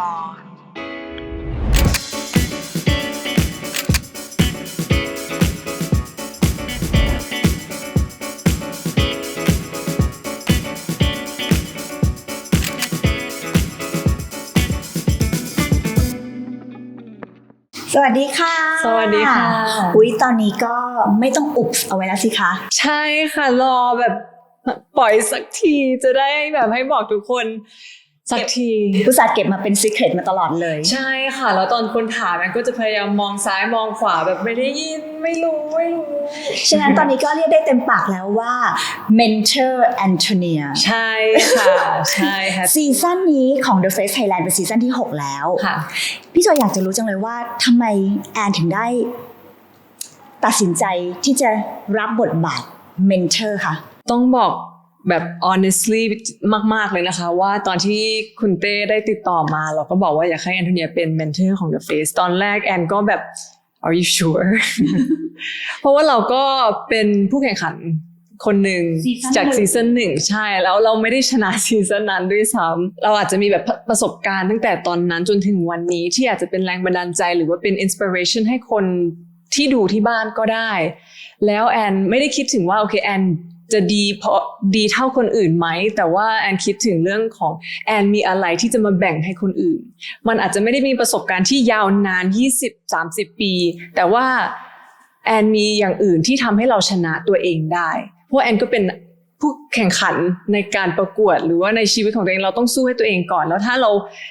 มอสวัสดีค่ะสวัสดีค่ะ อุ้ยตอนนี้ก็ไม่ต้องอุบเอาไว้แล้วสิคะ ใช่ค่ะ รอแบบปล่อยสักทีจะได้แบบให้บอกทุกคน สักทีอุตส่าห์เก็บมาเป็นซีเครตมาตลอดเลย ใช่ค่ะ แล้วตอนคนถามแอนก็จะพยายามมองซ้ายมองขวาแบบไม่ได้ยินไม่รู้ไม่รู้ ฉะนั้นตอนนี้ก็เรียกได้เต็มปากแล้วว่า Mentor Antonia ใช่ค่ะใช่ค่ะซีซั่นนี้ของ The Face Thailand เป็นซีซั่นที่ 6 แล้วค่ะพี่จอยอยากจะรู้จังเลยว่าทำไมแอนถึงได้ตัดสินใจที่จะรับบทบาท Mentor คะต้องบอก แบบ honestly มากๆเลยนะคะ ว่าตอนที่คุณเต้ได้ติดต่อมา เราก็บอกว่าอยากให้แอนโทเนียเป็นเมนเทอร์ของ The Face ตอนแรกแอนก็แบบ are you sure เพราะว่าเราก็เป็นผู้แข่งขันคนหนึ่งซีซั่นจากหนึ่งซีซั่นหนึ่งใช่แล้วเราไม่ได้ชนะซีซั่นนั้นด้วยซ้ำเราอาจจะมีแบบประสบการณ์ตั้งแต่ตอนนั้นจนถึงวันนี้ที่อาจจะเป็นแรงบันดาลใจหรือว่าเป็น inspiration ให้คนที่ดูที่บ้านก็ได้ แล้วแอนไม่ได้คิดถึงว่าโอเคแอน จะดีเพราะดีเท่าคนอื่นไหม แต่ว่าแอนคิดถึงเรื่องของแอนมีอะไรที่จะมาแบ่งให้คนอื่น มันอาจจะไม่ได้มีประสบการณ์ที่ยาวนาน 20-30 ปี แต่ว่าแอนมีอย่างอื่นที่ทำให้เราชนะตัวเองได้ เพราะแอนก็เป็นผู้แข่งขันในการประกวด หรือว่าในชีวิตของตัวเองเราต้องสู้ให้ตัวเองก่อน แล้วถ้าเรา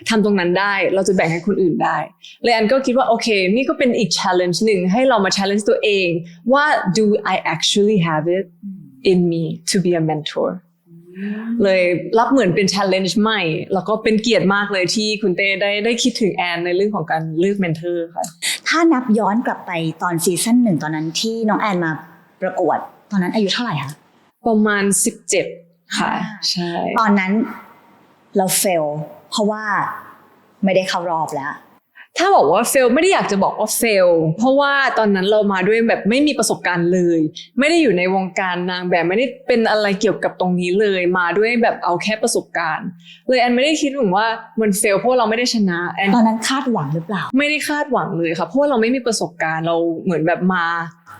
ทำตรงนั้นได้ เราจะแบ่งให้คนอื่นได้เลยแอนก็คิดว่าโอเค นี่ก็เป็นอีก challenge หนึ่งให้เรามา challenge ตัวเองว่า do I actually have it in me to be a mentor เลยรับเหมือนเป็น challenge ใหม่ แล้วก็เป็นเกียรติมากเลยที่คุณเต้ได้ได้คิดถึงแอนในเรื่องของการเลือก mentor ค่ะ ถ้านับย้อนกลับไปตอนซีซั่นหนึ่งตอนนั้นที่น้องแอนมาประกวด ตอนนั้นอายุเท่าไหร่คะประมาณ 17 ค่ะอ่าใช่ ตอนนั้นเราเฟลเพราะว่าไม่ได้เข้ารอบแล้ว ถ้าบอกว่า fail ไม่ได้อยากจะบอกว่า fail เพราะว่าตอนนั้นเรามาด้วยแบบไม่มีประสบการณ์เลย ไม่ได้อยู่ในวงการนางแบบไม่ได้เป็นอะไรเกี่ยวกับตรงนี้เลยมาด้วยแบบเอาแค่ประสบการณ์ เลยแอนไม่ได้คิดถึงว่ามัน fail เพราะว่าเราไม่ได้ชนะแอนตอนนั้นคาดหวังหรือเปล่า ไม่ได้คาดหวังเลยค่ะเพราะว่าเราไม่มีประสบการณ์เราเหมือนแบบมา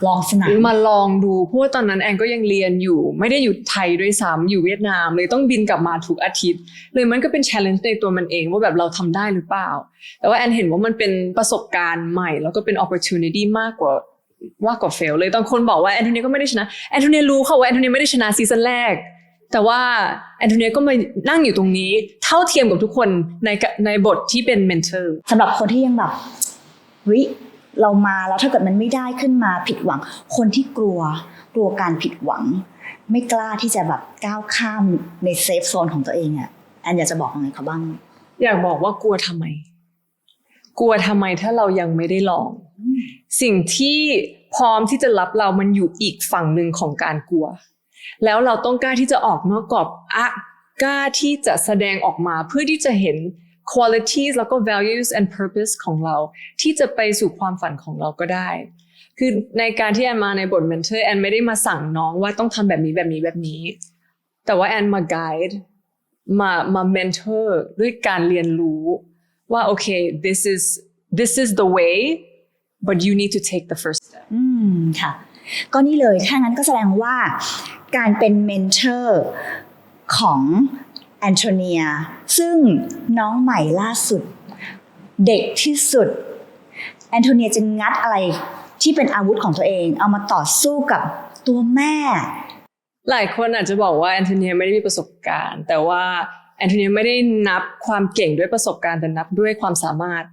ลองสนามมาลองดูเพราะว่าตอนนั้นแอนก็ยังเรียนอยู่ ไม่ได้อยู่ไทยด้วยซ้ำอยู่เวียดนาม เลยต้องบินกลับมาทุกอาทิตย์ เลยมันก็เป็น challenge ในตัวมันเอง ว่าแบบเราทำได้หรือเปล่า แต่ว่าแอนเห็นว่ามันเป็นประสบการณ์ใหม่ แล้วก็เป็น opportunity มากกว่าว่ากว่า fail เลยตอนคนบอกว่าแอนโทเนียก็ไม่ได้ชนะแอนโทเนียรู้ค่ะว่าแอนโทเนียไม่ได้ชนะซีซั่นแรก แต่ว่าแอนโทเนียก็มานั่งอยู่ตรงนี้ เท่าเทียมกับทุกคนในในบทที่เป็น mentor สำหรับคนที่ยังแบบเฮ้ย เรามาแล้วถ้าเกิดมันไม่ได้ขึ้นมาผิดหวัง คนที่กลัวกลัวการผิดหวัง ไม่กล้าที่จะแบบก้าวข้ามในเซฟโซนของตัวเองอะแอนอยากจะบอกอะไรเขาบ้าง อยากบอกว่ากลัวทำไม กลัวทำไมถ้าเรายังไม่ได้ลอง สิ่งที่พร้อมที่จะรับเรามันอยู่อีกฝั่งหนึ่งของการกลัว แล้วเราต้องกล้าที่จะออกนอกกรอบอะกล้าที่จะแสดงออกมาเพื่อที่จะเห็น qualities แล้วก็ values and purpose ของเรา ที่จะไปสู่ความฝันของเราก็ได้ คือในการที่แอนมาในบท mentor แอนไม่ได้มาสั่งน้องว่าต้องทำแบบนี้แบบนี้แบบนี้ แต่ว่าแอนมา guide มามา mentor ด้วยการเรียนรู้ว่าโอเค this is this is the way but you need to take the first step อืมค่ะ ก็นี่เลยถ้างั้นก็แสดงว่าการเป็นเมนเทอร์ของ อนโทเนีย ซึ่งน้องใหม่ล่าสุด เด็กที่สุด แอนโทเนียจะงัดอะไรที่เป็นอาวุธของตัวเอง เอามาต่อสู้กับตัวแม่ หลายคนอาจจะบอกว่าแอนโทเนียไม่ได้มีประสบการณ์ แต่ว่าแอนโทเนียไม่ได้นับความเก่งด้วยประสบการณ์แต่นับด้วยความสามารถ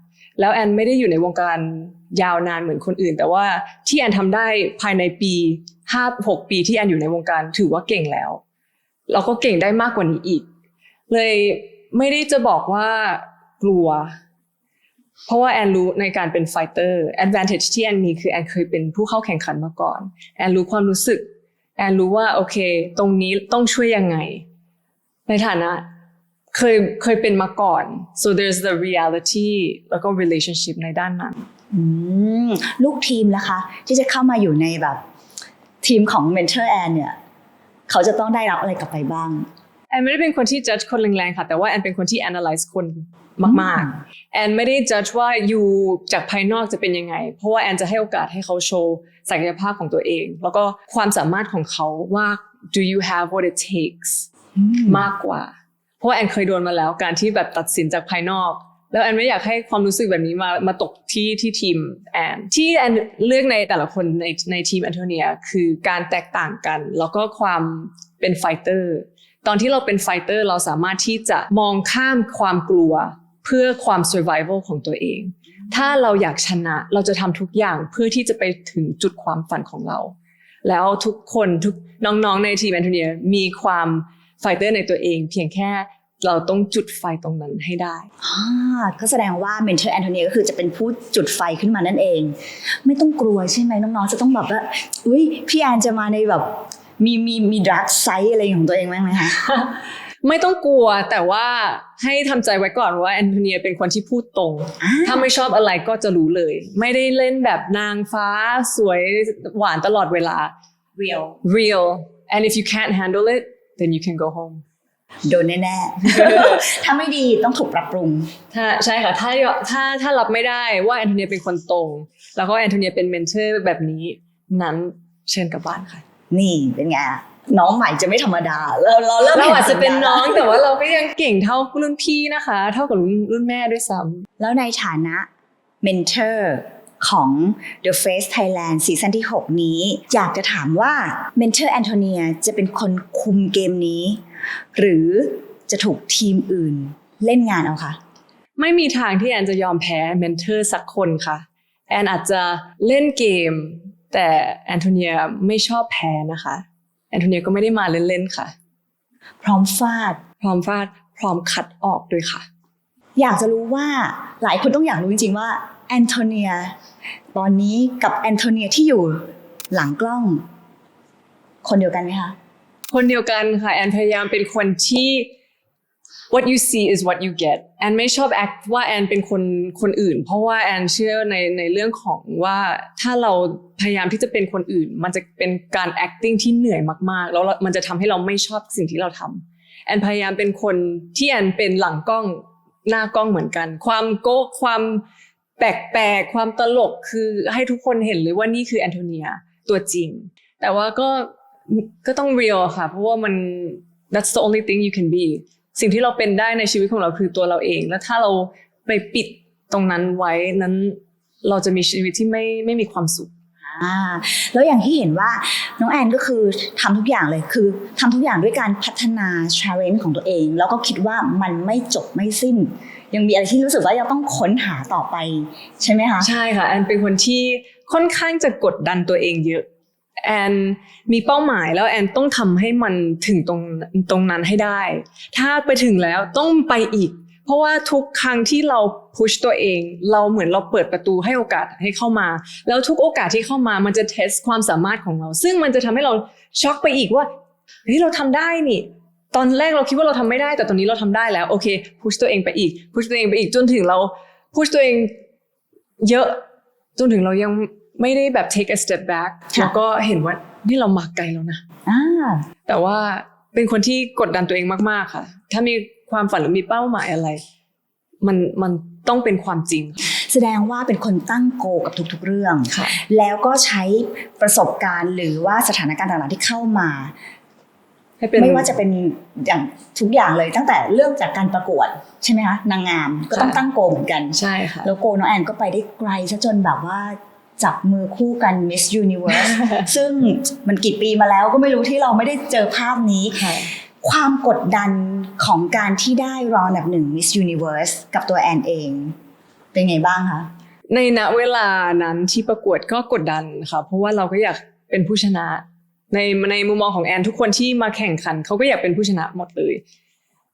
แล้วแอนไม่ได้อยู่ในวงการยาวนานเหมือนคนอื่น แต่ว่าที่แอนทำได้ภายในปีห้าหกปีที่แอนอยู่ในวงการถือว่าเก่งแล้ว เราก็เก่งได้มากกว่านี้อีก เลยไม่ได้จะบอกว่ากลัว เพราะว่าแอนรู้ในการเป็นไฟเตอร์ advantage ที่แอนมีคือแอนเคยเป็นผู้เข้าแข่งขันมาก่อน แอนรู้ความรู้สึก แอนรู้ว่าโอเค ตรงนี้ต้องช่วยยังไง ในฐานะเคยเคยเป็นมาก่อน so there's the reality แล้วก็ relationship ในด้านนั้นลูกทีมนะคะ ที่จะเข้ามาอยู่ในแบบ ทีมของเมนเทอร์แอนเนี่ย เขาจะต้องได้รับอะไรกลับไปบ้าง แอนไม่ได้เป็นคนที่ judge คนแรงๆค่ะ แต่ว่าแอนเป็นคนที่ analyze คนมากๆ แอนไม่ได้ judge ว่าอยู่จากภายนอกจะเป็นยังไง เพราะว่าแอนจะให้โอกาสให้เขาโชว์ศักยภาพของตัวเอง แล้วก็ความสามารถของเขาว่า do you have what it takes มากกว่า เพราะว่าแอนเคยโดนมาแล้วการที่แบบตัดสินจากภายนอก แล้วแอนไม่อยากให้ความรู้สึกแบบนี้มามาตกที่ที่ทีมแอนที่แอนเลือกในแต่ละคนในในทีมแอนโทเนียคือการแตกต่างกัน แล้วก็ความเป็นไฟเตอร์ ตอนที่เราเป็นไฟเตอร์เราสามารถที่จะมองข้ามความกลัวเพื่อความ survival ของตัวเอง ถ้าเราอยากชนะเราจะทำทุกอย่างเพื่อที่จะไปถึงจุดความฝันของเรา แล้วทุกคนทุกน้องๆในทีมแอนโทเนียมีความไฟเตอร์ในตัวเอง เพียงแค่เราต้องจุดไฟตรงนั้นให้ได้อ่าก็แสดงว่าเมนเทอร์แอนโทเนียก็คือจะเป็นผู้จุดไฟขึ้นมานั่นเอง ไม่ต้องกลัวใช่ไหมน้องๆ จะต้องแบบว่า อุ้ยพี่แอนจะมาในแบบ มีมีมีดรักไซส์อะไรของตัวเองบ้างไหมคะไม่ต้องกลัวแต่ว่าให้ทำใจไว้ก่อนว่าแอนโทเนียเป็นคนที่พูดตรงอ่าถ้าไม่ชอบอะไรก็จะรู้เลย ไม่ได้เล่นแบบนางฟ้าสวยหวานตลอดเวลา real real and if you can't handle it then you can go home โดนแน่ๆ ถ้าไม่ดีต้องถูกปรับปรุง ถ้าใช่ค่ะ ถ้าถ้าถ้ารับไม่ได้ว่าแอนโทเนียเป็นคนตรง แล้วก็แอนโทเนียเป็นเมนเทอร์แบบนี้นั้นเชิญกลับบ้านค่ะ นี่นี่เป็นไงน้องใหม่จะไม่ธรรมดา เราเราเริ่มเราห็อาจจะเป็นสัญญาณน้องแล้วแต่ว่าเราก็ยังเก่งเท่ารุ่นพี่นะคะ เท่ากับรุ่นรุ่นแม่ด้วยซ้ำแล้วในฐานะเมนเทอร์ของ The Face Thailand ซีซั่นที่ 6 นี้ อยากจะถามว่าเมนเทอร์แอนโทเนียจะเป็นคนคุมเกมนี้ หรือจะถูกทีมอื่นเล่นงานเอาคะ ไม่มีทางที่แอนจะยอมแพ้เมนเทอร์สักคนค่ะ แอนอาจจะเล่นเกม แต่แอนโทเนียไม่ชอบแพ้นะคะ แอนโทเนียก็ไม่ได้มาเล่นๆค่ะ พร้อมฟาด พร้อมฟาด พร้อมคัดออกด้วยค่ะ อยากจะรู้ว่าหลายคนต้องอยากรู้จริงๆว่าแอนโทเนียตอนนี้กับแอนโทเนียที่อยู่หลังกล้อง คนเดียวกันไหมคะ คนเดียวกันค่ะ แอนพยายามเป็นคนที่ what you see is what you get แอนไม่ชอบ act ว่าแอนเป็นคนคนอื่น เพราะว่าแอนเชื่อในในเรื่องของว่าถ้าเราพยายามที่จะเป็นคนอื่น มันจะเป็นการ acting ที่เหนื่อยมากๆ แล้วมันจะทำให้เราไม่ชอบสิ่งที่เราทำแอนพยายามเป็นคนที่แอนเป็นหลังกล้องหน้ากล้องเหมือนกัน ความโก้ความแปลกๆความตลกคือให้ทุกคนเห็นเลยว่านี่คือแอนโทเนียตัวจริง แต่ว่าก็ก็ต้อง real ค่ะ เพราะว่ามัน that's the only thing you can be สิ่งที่เราเป็นได้ในชีวิตของเราคือตัวเราเอง แล้วถ้าเราไปปิดตรงนั้นไว้นั้นเราจะมีชีวิตที่ไม่ไม่มีความสุขอ่าแล้วอย่างที่เห็นว่าน้องแอนก็คือทำทุกอย่างเลยคือทำทุกอย่างด้วยการพัฒนา challenge ของตัวเอง แล้วก็คิดว่ามันไม่จบไม่สิ้น ยังมีอะไรที่รู้สึกว่ายังต้องค้นหาต่อไปใช่ไหมคะใช่ค่ะแอนเป็นคนที่ค่อนข้างจะกดดันตัวเองเยอะ แอนมีเป้าหมายแล้วแอนต้องทำให้มันถึงตรงตรงนั้นให้ได้ ถ้าไปถึงแล้วต้องไปอีก เพราะว่าทุกครั้งที่เราพุชตัวเอง เราเหมือนเราเปิดประตูให้โอกาสให้เข้ามา แล้วทุกโอกาสที่เข้ามามันจะเทสความสามารถของเรา ซึ่งมันจะทำให้เราช็อกไปอีกว่าเฮ้ยเราทำได้นี่ตอนแรกเราคิดว่าเราทำไม่ได้แต่ตอนนี้เราทำได้แล้วโอเคพุชตัวเองไปอีกพุชตัวเองไปอีกจนถึงเราพุชตัวเองเยอะจนถึงเรายัง ไม่ได้แบบ take a step back ค่ะแล้วก็เห็นว่านี่เรามาไกลแล้วนะอ่าแต่ว่าเป็นคนที่กดดันตัวเองมากๆค่ะ ถ้ามีความฝันหรือมีเป้าหมายอะไร มันมันต้องเป็นความจริง แสดงว่าเป็นคนตั้งโกกับทุกๆเรื่องค่ะแล้วก็ใช้ประสบการณ์หรือว่าสถานการณ์ต่างๆที่เข้ามาให้เป็นไม่ว่าจะเป็นอย่างทุกอย่างเลยตั้งแต่เริ่มจากการประกวดใช่ไหมคะนางงามก็ต้องค่ะตั้งโกเหมือนกันใช่ค่ะแล้วโกน้องแอนก็ไปได้ไกลซะจนแบบว่า จับมือคู่กัน Miss Universe ซึ่งมันกี่ปีมาแล้วก็ไม่รู้ที่เราไม่ได้เจอภาพนี้ค่ะความกดดันของการที่ได้รองอันดับหนึ่ง Miss Universe กับตัวแอนเอง เป็นไงบ้างคะ ในณเวลานั้นที่ประกวดก็กดดันค่ะ เพราะว่าเราก็อยากเป็นผู้ชนะ ในในมุมมองของแอน ทุกคนที่มาแข่งขันเขาก็อยากเป็นผู้ชนะหมดเลย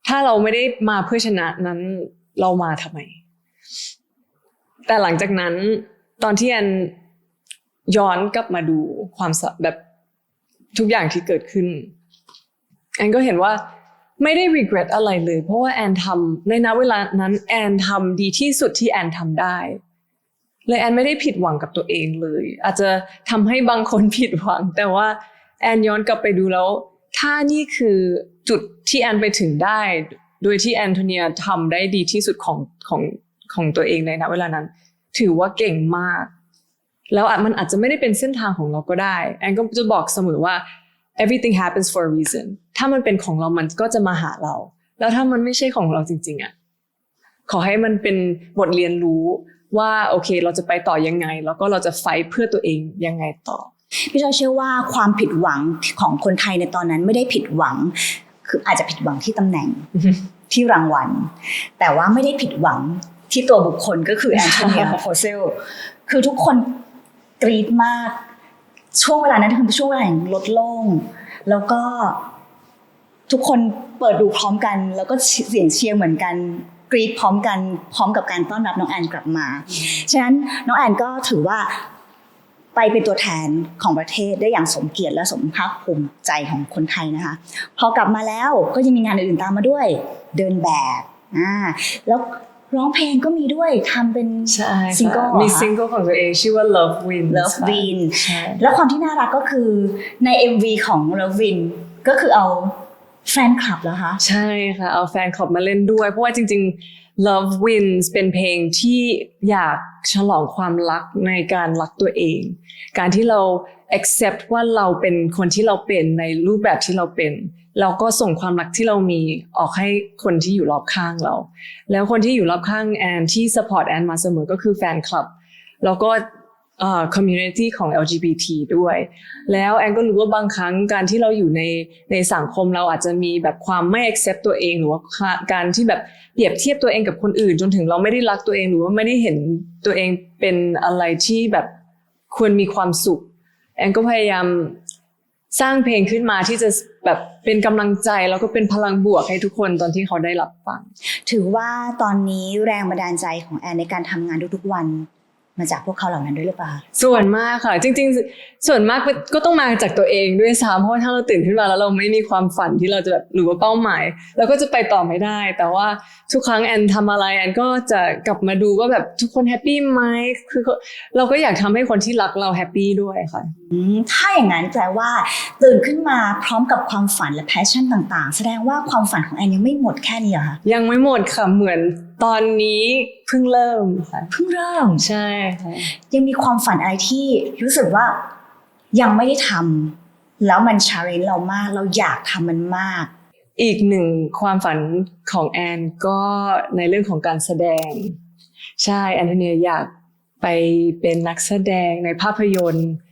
ถ้าเราไม่ได้มาเพื่อชนะนั้นเรามาทำไม แต่หลังจากนั้น ตอนที่แอนย้อนกลับมาดูความแบบทุกอย่างที่เกิดขึ้นแอนก็เห็นว่าไม่ได้ regret อะไรเลย เพราะว่าแอนทำในณเวลานั้นแอนทำดีที่สุดที่แอนทำได้เลยแอนไม่ได้ผิดหวังกับตัวเองเลย อาจจะทำให้บางคนผิดหวัง แต่ว่าแอนย้อนกลับไปดูแล้ว ถ้านี่คือจุดที่แอนไปถึงได้ โดยที่แอนโทเนียทำได้ดีที่สุดของของของตัวเองในณเวลานั้น ถือว่าเก่งมาก แล้วอาจมันอาจจะไม่ได้เป็นเส้นทางของเราก็ได้แอนก็จะบอกเสมอว่า everything happens for a reason ถ้ามันเป็นของเรามันก็จะมาหาเรา แล้วถ้ามันไม่ใช่ของเราจริง ๆอะขอให้มันเป็นบทเรียนรู้ว่าโอเค เราจะไปต่อยังไง แล้วก็เราจะไฟท์เพื่อตัวเองยังไงต่อ พี่จอยเชื่อว่าความผิดหวังของคนไทยในตอนนั้นไม่ได้ผิดหวัง คืออาจจะผิดหวังที่ตำแหน่งที่รางวัล แต่ว่าไม่ได้ผิดหวัง ที่ตัวบุคคลก็คือแอนโทเนียโพเซลคือทุกคนกรี๊ดมาก ช่วงเวลานั้นคือช่วงเวลาแห่งลดโล่ง แล้วก็ทุกคนเปิดดูพร้อมกัน แล้วก็เสียงเชียร์เหมือนกันกรี๊ดพร้อมกันพร้อมกับการต้อนรับน้องแอนกลับมา ฉะนั้นน้องแอนก็ถือว่าไปเป็นตัวแทนของประเทศได้อย่างสมเกียรติและสมภาคภูมิใจของคนไทยนะคะ พอกลับมาแล้วก็ยังมีงานอื่นๆตามมาด้วย เดินแบบอ่าแล้ว ร้องเพลงก็มีด้วยทำเป็นใช่ซิงเกิลค่ะมีซิงเกิลของตัวเองชื่อว่า Love Wins Love ค่ะ Win ใช่แล้วความที่น่ารักก็คือใน MV ของ Love Win ก็คือเอาแฟนคลับแล้วคะ ใช่ค่ะ เอาแฟนคลับมาเล่นด้วย เพราะว่าจริง ๆ Love Wins เป็นเพลงที่อยากฉลองความรักในการรักตัวเอง การที่เรา accept ว่าเราเป็นคนที่เราเป็นในรูปแบบที่เราเป็นเราก็ส่งความรักที่เรามีออกให้คนที่อยู่รอบข้างเรา แล้วคนที่อยู่รอบข้างแอนที่ support แอนมาเสมอก็คือแฟนคลับ แล้วก็เอ่อ community ของ LGBT ด้วย แล้วแอนก็รู้ว่าบางครั้งการที่เราอยู่ในในสังคมเราอาจจะมีแบบความไม่ accept ตัวเองหรือว่าการที่แบบเปรียบเทียบตัวเองกับคนอื่น จนถึงเราไม่ได้รักตัวเองหรือว่าไม่ได้เห็นตัวเองเป็นอะไรที่แบบควรมีความสุข แอนก็พยายามสร้างเพลงขึ้นมาที่จะแบบเป็นกำลังใจแล้วก็เป็นพลังบวกให้ทุกคนตอนที่เขาได้รับฟัง ถือว่าตอนนี้แรงบันดาลใจของแอนในการทำงานทุกๆวัน มาจากพวกเขาเหล่านั้นด้วยหรือเปล่า ส่วนมากค่ะ จริง ๆ ส่วนมากก็ต้องมาจากตัวเองด้วยซ้ำเพราะว่าถ้าเราตื่นขึ้นมาแล้วเราไม่มีความฝันที่เราจะแบบหรือว่าเป้าหมายเราก็จะไปต่อไม่ได้ แต่ว่าทุกครั้งแอนทำอะไรแอนก็จะกลับมาดูว่าแบบทุกคนแฮปปี้ไหมคือเราก็อยากทำให้คนที่รักเราแฮปปี้ด้วยค่ะอืมถ้าอย่างนั้นแปลว่า ตื่นขึ้นมาพร้อมกับความฝันและแพชชั่นต่าง ๆ แสดงว่าความฝันของแอนยังไม่หมดแค่นี้เหรอคะยังไม่หมดค่ะเหมือน ตอนนี้เพิ่งเริ่มค่ะเพิ่งเริ่มใช่ค่ะยังมีความฝันอะไรที่รู้สึกว่ายังไม่ได้ทำแล้วมันชาเลนจ์เรามากเราอยากทำมันมาก อีกหนึ่งความฝันของแอนก็ในเรื่องของการแสดง ใช่แอนโทเนียอยากไปเป็นนักแสดงในภาพยนตร์ Wh-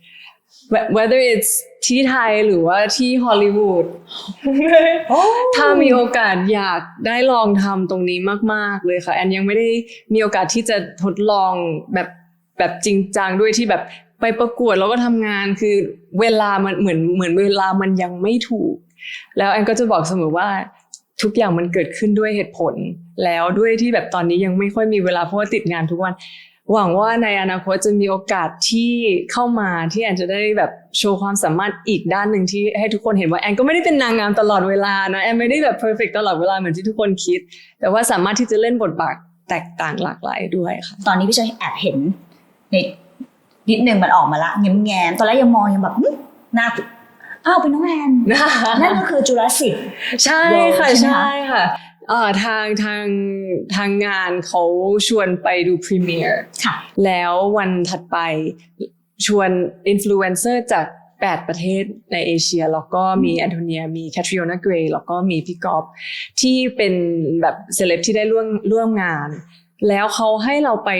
whether it's ที่ไทยหรือว่าที่ฮอลลีวูดถ้ามีโอกาสอยากได้ลองทำตรงนี้มาก ๆ เลยค่ะ แอนยังไม่ได้มีโอกาสที่จะทดลองแบบแบบจริงจังด้วยที่แบบไปประกวดแล้วก็ทำงานคือเวลามันเหมือนเหมือนเวลามันยังไม่ถูก แล้วแอนก็จะบอกเสมอว่าทุกอย่างมันเกิดขึ้นด้วยเหตุผล แล้วด้วยที่แบบตอนนี้ยังไม่ค่อยมีเวลาเพราะว่าติดงานทุกวัน หวังว่าในอนาคตจะมีโอกาสที่เข้ามาที่แอนจะได้แบบโชว์ความสามารถอีกด้านหนึ่งที่ให้ทุกคนเห็นว่าแอนก็ไม่ได้เป็นนางงามตลอดเวลานะแอนไม่ได้แบบเพอร์เฟกตลอดเวลาเหมือนที่ทุกคนคิด แต่ว่าสามารถที่จะเล่นบทบาทแตกต่างหลากหลายด้วยค่ะ ตอนนี้พี่จอยแอบเห็นในนิดนึงมันออกมาละแง้มๆตอนแรกยังมองยังแบบหึหน้าอ้าวเป็นน้องแอนนั่นก็คือจุลศิษย์ใช่ค่ะใช่ไหมคะใช่ค่ะ เอ่อทางทางทางงานเขาชวนไปดูพรีเมียร์ค่ะ แล้ววันถัดไปชวนอินฟลูเอนเซอร์จาก 8 ประเทศในเอเชีย แล้วก็มีแอนโทเนีย มีแคทริโอนาเกรย์แล้วก็มีพี่กอฟที่เป็นแบบเซเลบที่ได้ร่วมร่วมงาน แล้วเขาให้เราไป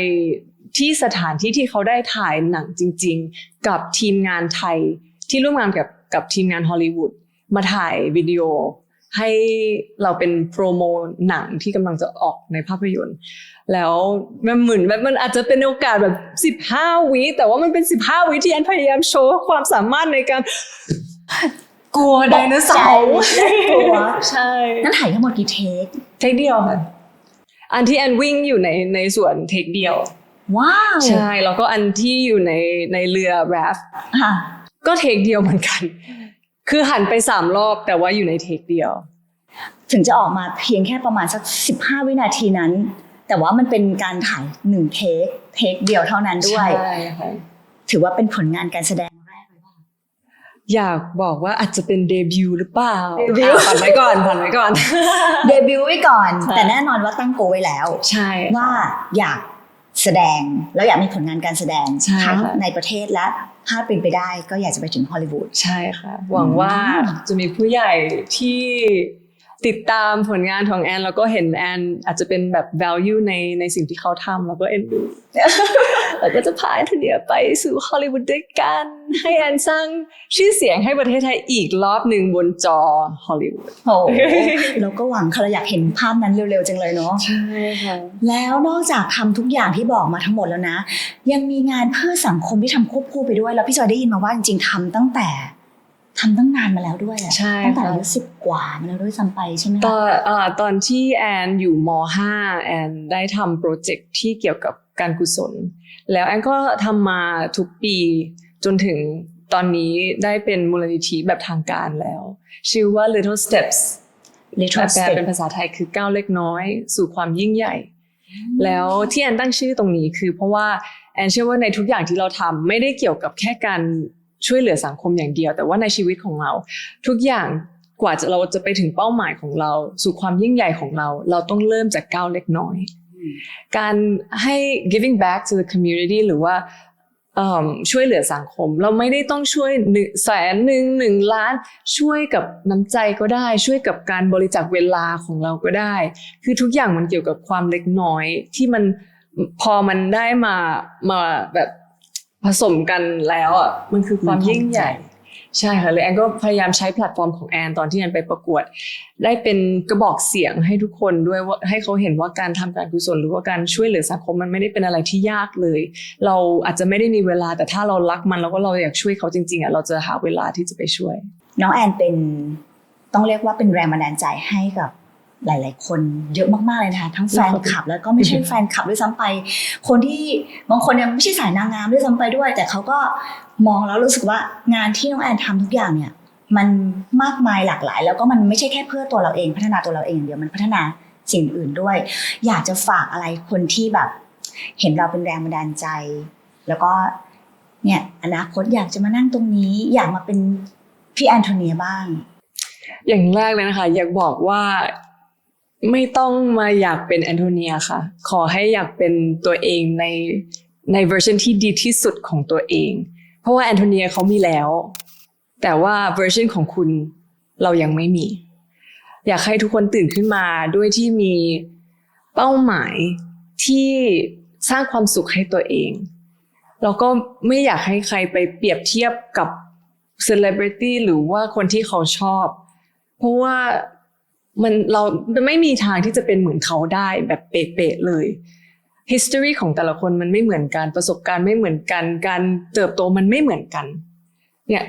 ที่สถานที่ที่เขาได้ถ่ายหนังจริง ๆ กับทีมงานไทยที่ร่วมงานกับกับทีมงานฮอลลีวูดมาถ่ายวิดีโอ ให้เราเป็นโปรโมหนังที่กำลังจะออกในภาพยนตร์ แล้วมันเหมือนแบบมันอาจจะเป็นโอกาสแบบสิบห้าวิแต่ว่ามันเป็นสิบห้าวิที่แอนพยายามโชว์ความสามารถในการ กลัวไดโนเสาร์และกลัวใช่นั่นถ่ายทั้งหมดกี่เทคเทคเดียวค่ะอันที่แอนวิ่งอยู่ในในส่วนเทคเดียว ว้าวใช่แล้วก็อันที่อยู่ในในเรือแรฟค่ะก็เทคเดียวเหมือนกัน คือหันไปสามรอบแต่ว่าอยู่ในเทคเดียว ถึงจะออกมาเพียงแค่ประมาณสัก 15 วินาทีนั้น แต่ว่ามันเป็นการถ่ายหนึ่งเทคเทคเดียวเท่านั้นด้วยใช่ค่ะถือว่าเป็นผลงานการแสดงแรกเลยป่ะอยากบอกว่าอาจจะเป็นเดบิวต์หรือเปล่าเดบิวต์อะผ่านไว้ก่อนผ่านไว้ก่อน เดบิวต์ไว้ก่อน ใช่ แต่แน่นอนว่าตั้งโกไว้แล้ว ใช่ ว่าอยากแสดงแล้วอยากมีผลงานการแสดงใช่ทั้งค่ะ ในประเทศและ ถ้าเป็นไปได้ก็อยากจะไปถึงฮอลลีวูดใช่ค่ะ หวังว่าจะมีผู้ใหญ่ที่ ติดตามผลงานของแอน แล้วก็เห็นแอนอาจจะเป็นแบบ value ในในสิ่งที่เขาทำแล้วก็เอ็นดูแล้วก็จะพาแอนโทเนียไปสู่ฮอลลีวูดด้วยกัน ให้แอนสร้างชื่อเสียงให้ประเทศไทยอีกรอบหนึ่งบนจอฮอลลีวูดโอ้โหเราก็หวังค่ะเราอยากเห็นภาพนั้นเร็วๆจังเลยเนาะใช่ค่ะแล้วนอกจากทำทุกอย่างที่บอกมาทั้งหมดแล้วนะ ยังมีงานเพื่อสังคมที่ทำควบคู่ไปด้วย แล้วพี่จอยได้ยินมาว่าจริงๆทำตั้งแต่ ทำตั้งนานมาแล้วด้วยอะใช่ตั้งแต่ค่ะอายุสิบกว่ามาแล้วด้วยซ้ำไปใช่ไหมตคะอนเอ่อตอนที่แอนอยู่ม .5 แอนได้ทำโปรเจกต์ที่เกี่ยวกับการกุศล แล้วแอนก็ทำมาทุกปีจนถึงตอนนี้ได้เป็นมูลนิธิแบบทางการแล้ว ชื่อว่า Little Steps ลิทแปลรัสเป็นภาษาไทยคือก้าวเล็กน้อย สู่ความยิ่งใหญ่ แล้วที่แอนตั้งชื่อตรงนี้คือเพราะว่าแอนเชื่อว่าในทุกอย่างที่เราทำไม่ได้เกี่ยวกับแค่การ ช่วยเหลือสังคมอย่างเดียว แต่ว่าในชีวิตของเรา ทุกอย่างกว่าจะเราจะไปถึงเป้าหมายของเรา สู่ความยิ่งใหญ่ของเรา เราต้องเริ่มจากก้าวเล็กน้อย การให้ giving back to the community หรือว่าช่วยเหลือสังคม เราไม่ได้ต้องช่วยหนึ่งแสนหนึ่งหนึ่งล้านช่วยกับน้ำใจก็ได้ ช่วยกับการบริจาคเวลาของเราก็ได้ คือทุกอย่างมันเกี่ยวกับความเล็กน้อยที่มันพอมันได้มามาแบบ สมกันแล้วอะมันคือความยิ่งใหญ่ใช่ค่ะเลยแอนก็พยายามใช้แพลตฟอร์มของแอนตอนที่แอนไปประกวด ได้เป็นกระบอกเสียงให้ทุกคนด้วยว่าให้เขาเห็นว่าการทำการกุศลหรือว่าการช่วยเหลือสังคมมันไม่ได้เป็นอะไรที่ยากเลย เราอาจจะไม่ได้มีเวลาแต่ถ้าเรารักมันแล้วก็เราอยากช่วยเขาจริงๆอะเราจะหาเวลาที่จะไปช่วย น้องแอนเป็นต้องเรียกว่าเป็นแรงบันดาลใจให้กับ หลาย ๆ คนเยอะมากๆเลยนะคะทั้งแฟนคลับแล้วก็ไม่ใช่แฟนคลับด้วยซ้ำไป คนที่บางคนยังไม่ใช่สายนางงามด้วยซ้ำไปด้วย แต่เขาก็มองแล้วรู้สึกว่างานที่น้องแอนทำทุกอย่างเนี่ย มันมากมายหลากหลาย แล้วก็มันไม่ใช่แค่เพื่อตัวเราเองพัฒนาตัวเราเองอย่างเดียวมันพัฒนาสิ่งอื่นด้วย อยากจะฝากอะไรคนที่แบบ เห็นเราเป็นแรงบันดาลใจ แล้วก็เนี่ยอนาคตอยากจะมานั่งตรงนี้ อยากมาเป็นพี่แอนโทเนียบ้าง อย่างแรกเลยนะคะ อยากบอกว่า ไม่ต้องมาอยากเป็นแอนโทเนียค่ะ ขอให้อยากเป็นตัวเองในในเวอร์ชันที่ดีที่สุดของตัวเอง เพราะว่าแอนโทเนียเขามีแล้ว แต่ว่าเวอร์ชันของคุณเรายังไม่มี อยากให้ทุกคนตื่นขึ้นมาด้วยที่มีเป้าหมายที่สร้างความสุขให้ตัวเอง แล้วก็ไม่อยากให้ใครไปเปรียบเทียบกับเซเลบริตี้หรือว่าคนที่เขาชอบ เพราะว่า มันเราไม่มีทางที่จะเป็นเหมือนเขาได้แบบเป๊ะๆเลย history ของแต่ละคนมันไม่เหมือนกันประสบการณ์ไม่เหมือนกัน การเติบโตมันไม่เหมือนกัน เนี่ย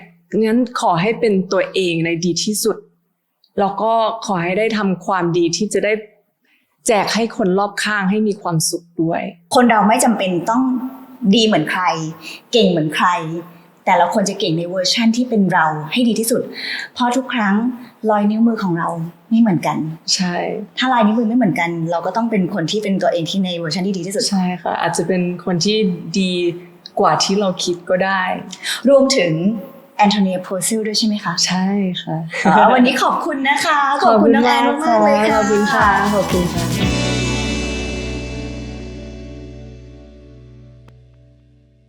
งั้นขอให้เป็นตัวเองในดีที่สุด แล้วก็ขอให้ได้ทำความดีที่จะได้แจกให้คนรอบข้างให้มีความสุขด้วย คนเราไม่จำเป็นต้องดีเหมือนใคร เก่งเหมือนใคร แต่เราควรจะเก่งในเวอร์ชั่นที่เป็นเราให้ดีที่สุด เพราะทุกครั้งรอยนิ้วมือของเราไม่เหมือนกัน ใช่ ถ้าลายนิ้วมือไม่เหมือนกัน เราก็ต้องเป็นคนที่เป็นตัวเองที่ในเวอร์ชันที่ดีที่สุดใช่ค่ะ อาจจะเป็นคนที่ดีกว่าที่เราคิดก็ได้ รวมถึงแอนโทเนียโพซิลด้วยใช่ไหมคะ ใช่ค่ะอ๋อวันนี้ขอบคุณนะคะ ขอบคุณน้องแอนมากๆเลยค่ะขอบคุณค่ะขอบคุณค่ะ